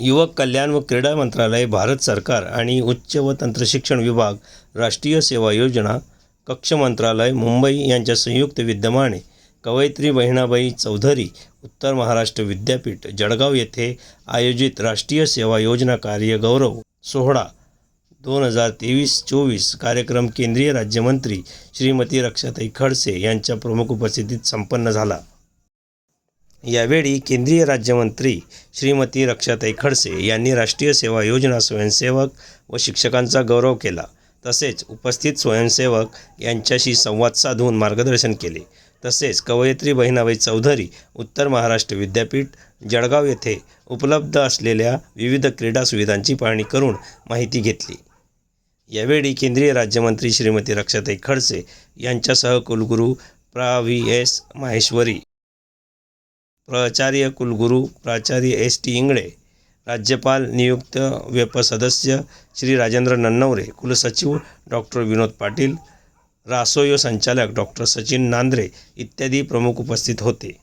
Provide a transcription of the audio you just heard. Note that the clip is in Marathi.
युवक कल्याण व क्रीडा मंत्रालय भारत सरकार आणि उच्च व तंत्रशिक्षण विभाग राष्ट्रीय सेवा योजना कक्ष मंत्रालय मुंबई यांच्या संयुक्त विद्यमाने कवयित्री बहिणाबाई चौधरी उत्तर महाराष्ट्र विद्यापीठ जळगाव येथे आयोजित राष्ट्रीय सेवा योजना कार्य गौरव सोहळा दोन हजार तेवीस चोवीस कार्यक्रम केंद्रीय राज्यमंत्री श्रीमती रक्षाताई खडसे यांच्या प्रमुख उपस्थितीत संपन्न झाला. यावेळी केंद्रीय राज्यमंत्री श्रीमती रक्षाताई खडसे यांनी राष्ट्रीय सेवा योजना स्वयंसेवक व शिक्षकांचा गौरव केला. तसेच उपस्थित स्वयंसेवक यांच्याशी संवाद साधून मार्गदर्शन केले. तसेच कवयित्री बहिणाबाई चौधरी उत्तर महाराष्ट्र विद्यापीठ जळगाव येथे उपलब्ध असलेल्या विविध क्रीडा सुविधांची पाहणी करून माहिती घेतली. यावेळी केंद्रीय राज्यमंत्री श्रीमती रक्षाताई खडसे यांच्यासह कुलगुरू प्रा. व्ही. एस. माहेश्वरी प्राचार्य कुलगुरू प्राचार्य एस टी इंगळे राज्यपाल नियुक्त व्यप सदस्य श्री राजेंद्र नन्नवरे कुलसचिव डॉक्टर विनोद पाटील रासोयो संचालक डॉक्टर सचिन नांद्रे इत्यादी प्रमुख उपस्थित होते.